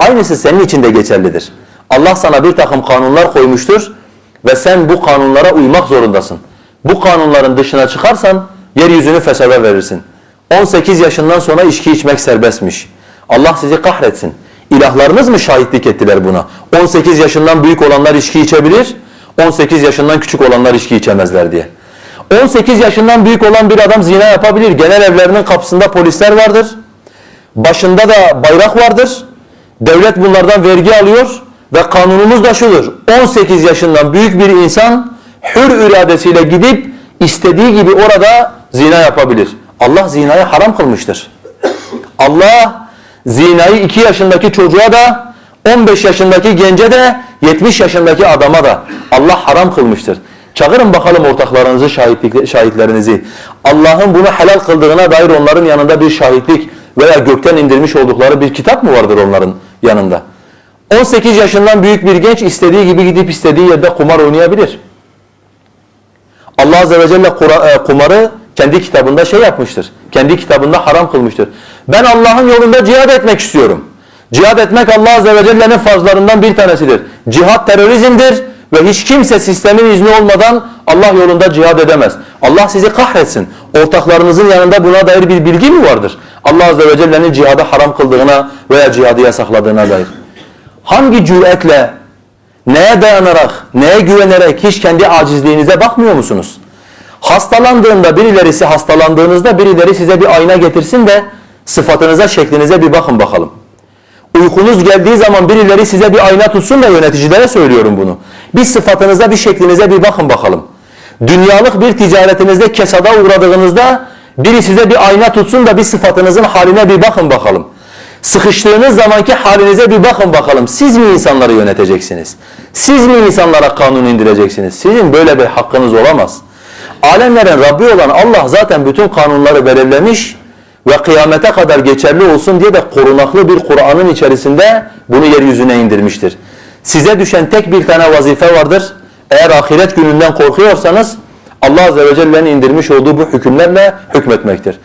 Aynısı senin için de geçerlidir. Allah sana bir takım kanunlar koymuştur ve sen bu kanunlara uymak zorundasın. Bu kanunların dışına çıkarsan yeryüzünü fesada verirsin. 18 yaşından sonra içki içmek serbestmiş. Allah sizi kahretsin. İlahlarınız mı şahitlik ettiler buna? 18 yaşından büyük olanlar içki içebilir, 18 yaşından küçük olanlar içki içemezler diye. 18 yaşından büyük olan bir adam zina yapabilir. Genel evlerinin kapısında polisler vardır. Başında da bayrak vardır. Devlet bunlardan vergi alıyor ve kanunumuz da şudur. 18 yaşından büyük bir insan hür iradesiyle gidip istediği gibi orada zina yapabilir. Allah zinayı haram kılmıştır. Allah zinayı 2 yaşındaki çocuğa da 15 yaşındaki gence de 70 yaşındaki adama da Allah haram kılmıştır. Çağırın bakalım ortaklarınızı, şahitlerinizi. Allah'ın bunu helal kıldığına dair onların yanında bir şahitlik veya gökten indirmiş oldukları bir kitap mı vardır onların yanında? 18 yaşından büyük bir genç istediği gibi gidip istediği yerde kumar oynayabilir. Allah Azze ve Celle e, kumarı kendi kitabında şey yapmıştır. Kendi kitabında haram kılmıştır. Ben Allah'ın yolunda cihad etmek istiyorum. Cihad etmek Allah Azze ve Celle'nin farzlarından bir tanesidir. Cihad terörizmdir ve hiç kimse sistemin izni olmadan Allah yolunda cihad edemez. Allah sizi kahretsin. Ortaklarınızın yanında buna dair bir bilgi mi vardır? Allah Azze ve Celle'nin cihadı haram kıldığına veya cihadı yasakladığına dair. Hangi cüretle Neye dayanarak, neye güvenerek hiç kendi acizliğinize bakmıyor musunuz? Hastalandığında birilerisi hastalandığınızda birileri size bir ayna getirsin de sıfatınıza, şeklinize bir bakın bakalım. Uykunuz geldiği zaman birileri size bir ayna tutsun da yöneticilere söylüyorum bunu. Bir sıfatınıza, bir şeklinize bir bakın bakalım. Dünyalık bir ticaretinizde kesada uğradığınızda biri size bir ayna tutsun da bir sıfatınızın haline bir bakın bakalım. Sıkıştığınız zamanki halinize bir bakın bakalım. Siz mi insanları yöneteceksiniz? Siz mi insanlara kanun indireceksiniz? Sizin böyle bir hakkınız olamaz. Alemlerin Rabbi olan Allah zaten bütün kanunları belirlemiş ve kıyamete kadar geçerli olsun diye de korunaklı bir Kur'an'ın içerisinde bunu yeryüzüne indirmiştir. Size düşen tek bir tane vazife vardır. Eğer ahiret gününden korkuyorsanız Allah Azze ve Celle'nin indirmiş olduğu bu hükümlerle hükmetmektir.